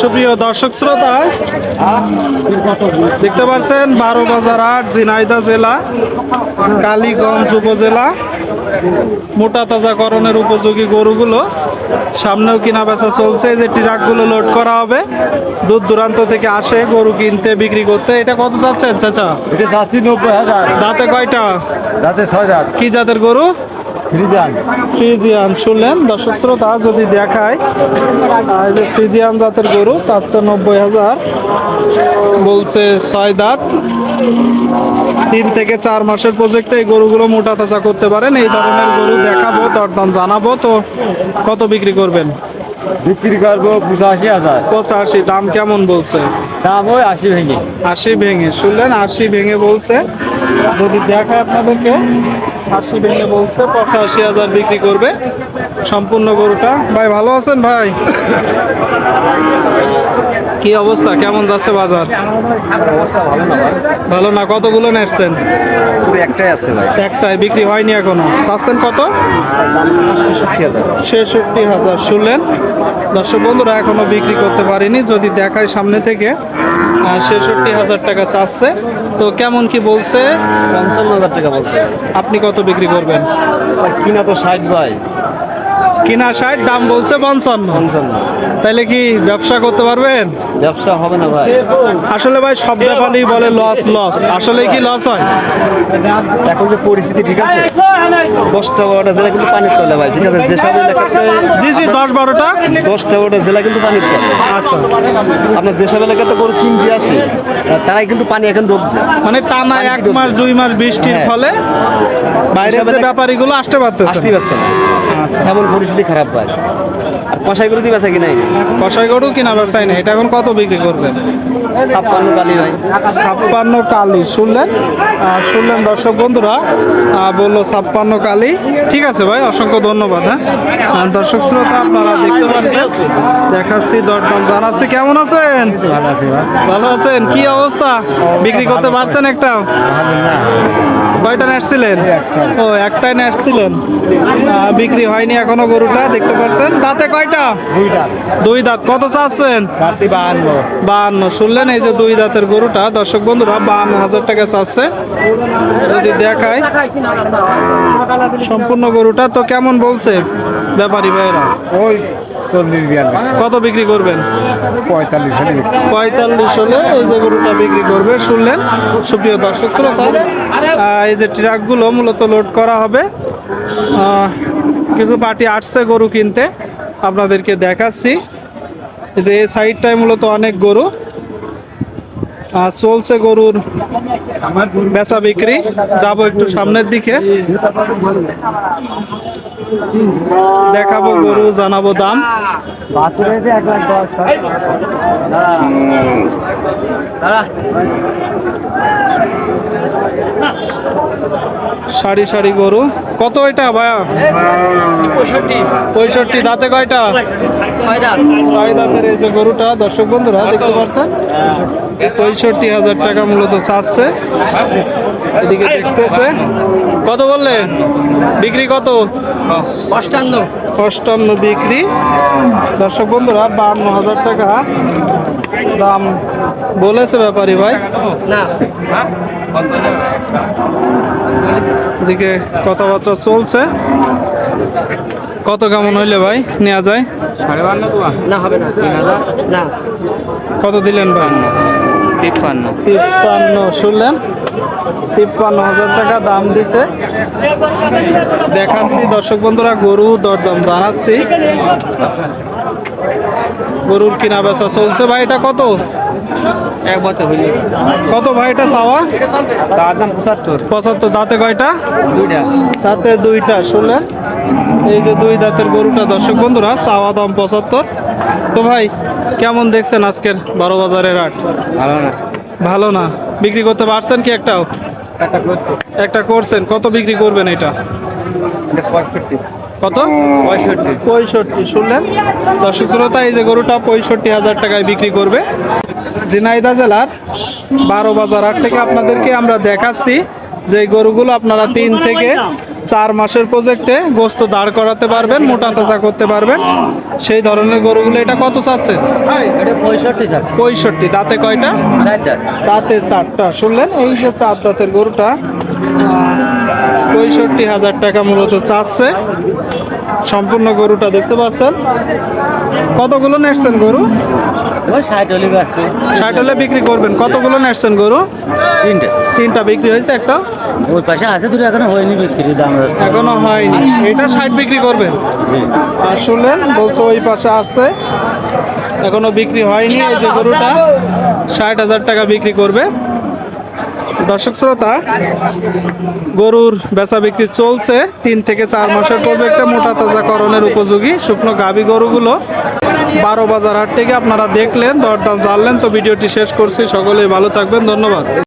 সুপ্রিয় দর্শক শ্রোতা দেখতে পাচ্ছেন বারো বাজার আট ঝিনাইদা জেলা কালীগঞ্জ উপজেলা। মোটা তাজাকরণের উপযোগী গরুগুলো সামনেও কিনা বেচা চলছে। যে ট্রাকগুলো লোড করা হবে দূর দূরান্ত থেকে আসে গরু কিনতে বিক্রি করতে। এটা কত চাচ্ছেন চাচা? এটা চাচ্ছি নব্বই হাজার। দাঁতে কয়টা? রাতে ছয় কি জাতের গরু? ফ্রিজিয়ান। শুনলেন? দর্শক শ্রোতা যদি দেখায় যে ফ্রিজিয়ান জাতের গরু চারশো নব্বই হাজার। বলছে ছয় দাঁত। তিন থেকে চার মাসের প্রজেক্টে এই গরুগুলো মোটা তাজা করতে পারেন। এই ধরনের গরু দেখাবো দরদাম জানাব। তো কত বিক্রি করবেন? বিক্রি করব পঁচাশি হাজার। পঁচাশি দাম কেমন বলছে? দাম ওই আশি ভেঙে। আশি ভেঙে। শুনলেন আশি ভেঙে বলছে। যদি দেখায় আপনাদেরকে আশি ভেঙে বলছে, পঁচাশি হাজার বিক্রি করবে। সম্পূর্ণ গরুটা। ভাই, ভালো আছেন ভাই? কি অবস্থা? কেমন যাচ্ছে বাজার? ভালো না? কতগুলো নেসছেন একটাই আছে ভাই একটাই বিক্রি হয়নি এখনও। চাচ্ছেন কত? ছেষট্টি হাজার। শুনলেন? দর্শক বন্ধুরা এখনও বিক্রি করতে পারিনি। যদি দেখায় সামনে থেকে ছেষট্টি হাজার টাকা চাচ্ছে। তো কেমন কি বলছে? পঞ্চান্ন হাজার টাকা বলছে। আপনি কত বিক্রি করবেন? কিনা তো ষাট ভাই। কিনা ষাট দাম বলছে পঞ্চান্ন। তাহলে কি ব্যবসা করতে পারবেন? ব্যবসা হবে না ভাই। আসলে ভাই সব ব্যাপারেই বলে লস লস আসলে কি লস হয়? এখন যে পরিস্থিতি ঠিক আছে দশটা বারোটা জেলা কিন্তু পানির তলে ভাই ঠিক আছে? যেসব এলাকাতে জি জি দশ বারোটা। দশটা বারোটা জেলা কিন্তু পানির তলে। আচ্ছা। আপনার যেসব এলাকাতে গরু কিনতে আসে তারাই কিন্তু পানি এখন ডুবছে মানে টানা এক মাস দুই মাস বৃষ্টির হ্যাঁ। ফলে বাইরের ব্যাপারীগুলো আসতে পারতেছে আসতেই পারছে না। আচ্ছা। এমন পরিস্থিতি খারাপ ভাই আর কষাই গরু দিয়ে বেচা কি নাই? কষাই গরু কিনা বেচাই না এটা এখন কত বিক্রি করবেন ছাপ্পান্ন কালি ভাই। ছাপ্পান্ন কালি শুনলেন? শুনলেন দর্শক বন্ধুরা বলল ছাপ্পান্ন কালি। ঠিক আছে ভাই অসংখ্য ধন্যবাদ হ্যাঁ? দর্শক শ্রোতা আপনারা দেখতে পাচ্ছেন দেখাচ্ছি দরদাম জানাচ্ছি। কেমন আছেন? ভালো আছি ভালো আছেন? কি অবস্থা? বিক্রি করতে পারছেন একটা ভালো না কয়টা নেসছিলেন ও একটাই নিয়ে আসছিলেন। বিক্রি হয়নি এখনও গরুটা দেখতে পাচ্ছেন। দাঁতে কয়টা? দুই দাঁত। কত চাচ্ছেন? চাচ্ছি বাহান্ন। বাহান্ন। শুনলেন এই যে দুই দাঁতের গরুটা। দর্শক বন্ধুরা বাহান্ন হাজার টাকা চাচ্ছে। যদি দেখায় সম্পূর্ণ গরুটা তো কেমন বলছে? ব্যাপারী ভাইরা? ওই চল্লিশ কত বিক্রি করবেন? পঁয়তাল্লিশ হলে পঁয়তাল্লিশ হলে এই যে গরুটা বিক্রি করবে শুনলেন? সুপ্রিয় দর্শক শ্রোতা এই যে ট্রাকগুলো মূলত লোড করা হবে। কিছু পার্টি আসছে গরু কিনতে আপনাদেরকে দেখাচ্ছি। এই যে এই সাইডটায় মূলত অনেক গরু। আহ, চলছে গরুর বেচা বিক্রি। যাব একটু সামনের দিকে। দেখাবো গরু জানাব দাম। এক লাখ দশ সারি সারি গরু। কত এটা ভাইয়া? পঁয়ষট্টি। দাঁতে কয়টা? ছয় দাঁতের এই যে গরুটা দর্শক বন্ধুরা দেখতে পাচ্ছেন? পঁয়ষট্টি হাজার টাকা মূলত চাচ্ছে। এদিকে দেখতেছে। কত বললেন? বিক্রি কত? অষ্টান্ন। অষ্টান্ন বিক্রি। দর্শক বন্ধুরা বান্ন হাজার টাকা। দাম বলেছে ব্যাপারী ভাই। না। এদিকে কথাবার্তা চলছে। কত কেমন হইলে ভাই নেওয়া যায়? সাড়ে বান্ন না হবে না। না। কত দিলেন ভাই? তিপ্পান্ন। তিপ্পান্ন শুনলেন? তিপ্পান্ন হাজার টাকা দাম দিছে। দেখাচ্ছি দর্শক বন্ধুরা গরু দরদাম জানাচ্ছি। গরুর কিনা বেচা চলছে ভাই এটা কত? এক বছর হইলে। কত ভাই এটা চাওয়া? তার দাম পঁচাত্তর। পঁচাত্তর দাঁতে কয়টা? দুইটা। দাঁতে দুইটা শুনলেন? এই যে দুই দাঁতের গরুটা দর্শক বন্ধুরা চাওয়া দাম পঁচাত্তর। তো ভাই কেমন দেখছেন আজকের বারো বাজারের হাট? ভালো না। ভালো না? বিক্রি করতে পারছেন কি একটাও? একটা একটা করছেন কত বিক্রি করবেন এটা? কত? পঁয়ষট্টি। পঁয়ষট্টি শুনলেন? দর্শক শ্রোতা এই যে গরুটা পঁয়ষট্টি হাজার টাকায় বিক্রি করবে। ঝিনাইদা জেলার বারো বাজার হাট থেকে আপনাদেরকে আমরা দেখাচ্ছি যে গরুগুলো আপনারা তিন থেকে চার মাসের প্রজেক্টে গোস্ত দাঁড় করাতে পারবেন মোটা তাজা করতে পারবেন। সেই ধরনের গরুগুলো এটা কত চাচ্ছে? এটা পঁয়ষট্টি যাচ্ছে পঁয়ষট্টি দাঁতে কয়টা? দাঁতে চারটা শুনলেন? এই যে চার দাঁতের গরুটা পঁয়ষট্টি হাজার টাকা মূলত চাচ্ছে। সম্পূর্ণ গরুটা দেখতে পাচ্ছেন। কতগুলো নেসছেন গরু? ওই ষাট হলে বিক্রি করবেন। কতগুলো নেসছেন গরু? তিনটে। তিনটা বিক্রি হয়েছে একটা? ওই পাশে আছে দুটো এখনও হয়নি বিক্রি দাম। এখনও হয়নি। এটা ষাট বিক্রি করবেন? বলছে ওই পাশে এখনও বিক্রি হয়নি এই যে গরুটা। ষাট হাজার টাকা বিক্রি করবে। দর্শক শ্রোতা, গরুর বেচা বিক্রি চলছে। তিন থেকে চার মাসের প্রজেক্টে মোটা তাজা করণের উপযোগী শুকনো গাভী গরুগুলো। বারো বাজার হাট থেকে আপনারা দেখলেন, দরদাম জানলেন। তো ভিডিওটি শেষ করছি। সকলেই ভালো থাকবেন। ধন্যবাদ।